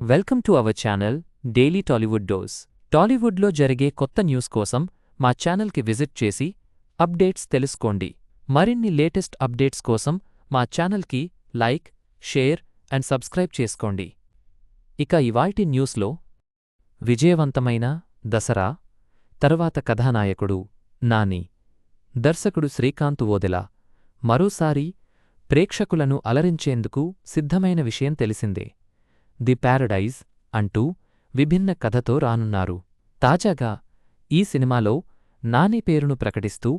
Welcome to our channel daily Tollywood dose. టాలీవుడ్లో జరిగే కొత్త న్యూస్ కోసం మా ఛానల్కి విజిట్ చేసి అప్డేట్స్ తెలుసుకోండి. మరిన్ని లేటెస్ట్ అప్డేట్స్ కోసం మా ఛానల్కి లైక్ షేర్ అండ్ సబ్స్క్రైబ్ చేసుకోండి. ఇక ఇవాల్టి న్యూస్లో విజయవంతమైన దసరా తరువాత కథానాయకుడు నాని దర్శకుడు శ్రీకాంత్ ఓదెల మరోసారి ప్రేక్షకులను అలరించేందుకు సిద్ధమైన విషయం తెలిసిందే. ది ప్యారడైజ్ అంటూ విభిన్న కథతో రానున్నారు. తాజాగా ఈ సినిమాలో నాని పేరును ప్రకటిస్తూ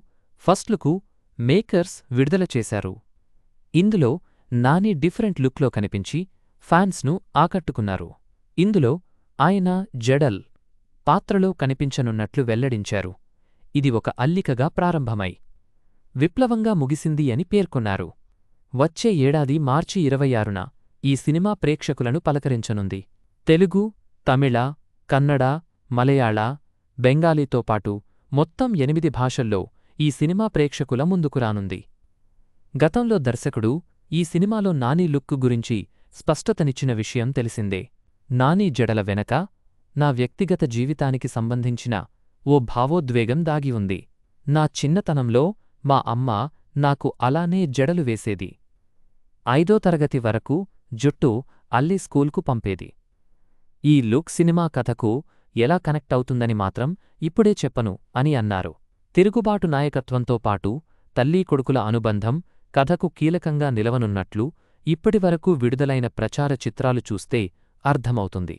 ఫస్ట్లుకు మేకర్స్ విడుదల చేశారు. ఇందులో నాని డిఫరెంట్ లుక్లో కనిపించి ఫ్యాన్స్ను ఆకట్టుకున్నారు. ఇందులో ఆయన జడల్ పాత్రలో కనిపించనున్నట్లు వెల్లడించారు. ఇది ఒక అల్లికగా ప్రారంభమై విప్లవంగా ముగిసింది అని పేర్కొన్నారు. వచ్చే ఏడాది మార్చి ఇరవై ఆరున ఈ సినిమా ప్రేక్షకులను పలకరించనుంది. తెలుగు తమిళ కన్నడ మలయాళ బెంగాలీతో పాటు మొత్తం ఎనిమిది భాషల్లో ఈ సినిమా ప్రేక్షకుల ముందుకు రానుంది. గతంలో దర్శకుడు ఈ సినిమాలో నాని లుక్ గురించి స్పష్టతనిచ్చిన విషయం తెలిసిందే. నాని జడల వెనక నా వ్యక్తిగత జీవితానికి సంబంధించిన ఓ భావోద్వేగం దాగి ఉంది. నా చిన్నతనంలో మా అమ్మ నాకు అలానే జడలు వేసేది. ఐదో తరగతి వరకు జుట్టు అల్లి స్కూల్కు పంపేది. ఈ లుక్ సినిమా కథకు ఎలా కనెక్ట్ అవుతుందని మాత్రం ఇప్పుడే చెప్పను అని అన్నారు. తిరుగుబాటు నాయకత్వంతో పాటు తల్లీ కొడుకుల అనుబంధం కథకు కీలకంగా నిలవనున్నట్లు ఇప్పటివరకు విడుదలైన ప్రచార చిత్రాలు చూస్తే అర్థమవుతుంది.